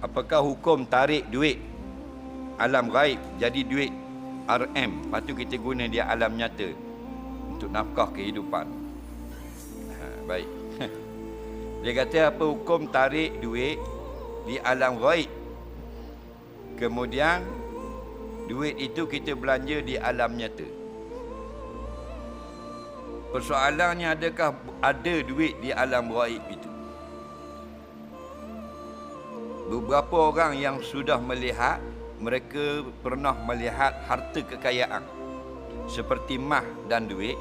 apakah hukum tarik duit alam gaib jadi duit RM lepas tu kita guna dia alam nyata untuk nafkah kehidupan. Ha, baik. Dia kata apa hukum tarik duit di alam gaib? Kemudian duit itu kita belanja di alam nyata. Persoalannya adakah ada duit di alam gaib itu beberapa orang yang sudah melihat mereka pernah melihat harta kekayaan seperti mah dan duit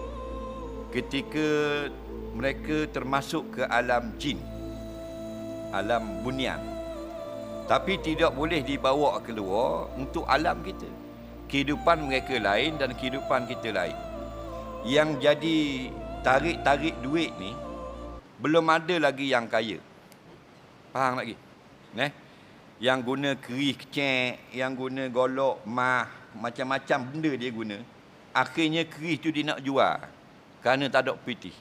ketika mereka termasuk ke alam jin alam bunian. Tapi tidak boleh dibawa keluar untuk alam kita kehidupan mereka lain dan kehidupan kita lain. Yang jadi tarik-tarik duit ni belum ada lagi yang kaya. Faham lagi? Neh. Yang guna kerih kecek, yang guna golok, mah, macam-macam benda dia guna. Akhirnya kerih tu dia nak jual. Kerana tak ada piti.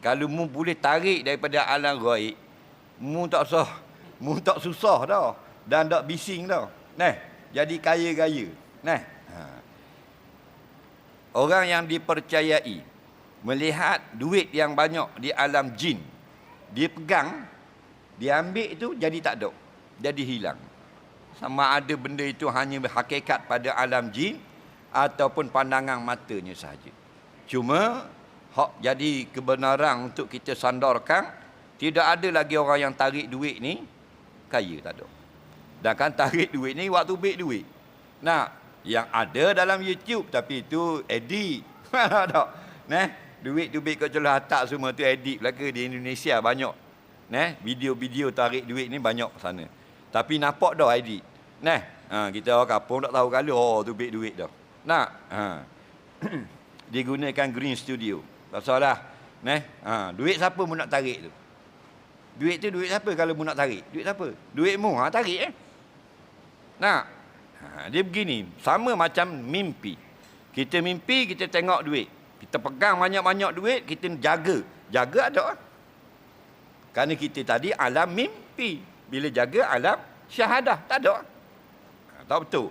Kalau mu boleh tarik daripada alam gaib, mu tak susah. Mu tak susah dah. Dan tak bising dah. Neh, jadi kaya-kaya. Neh. Ha. Orang yang dipercayai melihat duit yang banyak di alam jin, dia pegang dia ambil itu jadi tak ada. Jadi hilang. Sama ada benda itu hanya berhakikat pada alam jin ataupun pandangan matanya sahaja. Cuma hak jadi kebenaran untuk kita sandarkan tidak ada lagi orang yang tarik duit ni kaya tak ada. Dan kan tarik duit ni waktu beg duit. Nah, yang ada dalam YouTube tapi itu edit. tak? Nah, duit tu beg kat celah atak semua tu edit belaka di Indonesia banyak Nah, video-video tarik duit ni banyak sana. Tapi nampak dah ID. Nah, ha, kita orang kampung tak tahu kalau oh tu big duit dah. Nak, ha. digunakan green studio. Pasal lah. Nah, ha, duit siapa mu nak tarik tu? Duit tu duit siapa kalau mu nak tarik? Duit siapa? Duit mu, ha, tarik eh. Nak, ha, dia begini. Sama macam mimpi. Kita mimpi, kita tengok duit. Kita pegang banyak-banyak duit, kita jaga. Jaga ada lah. Kerana kita tadi alam mimpi. Bila jaga alam syahadah. Tak ada. Tak betul.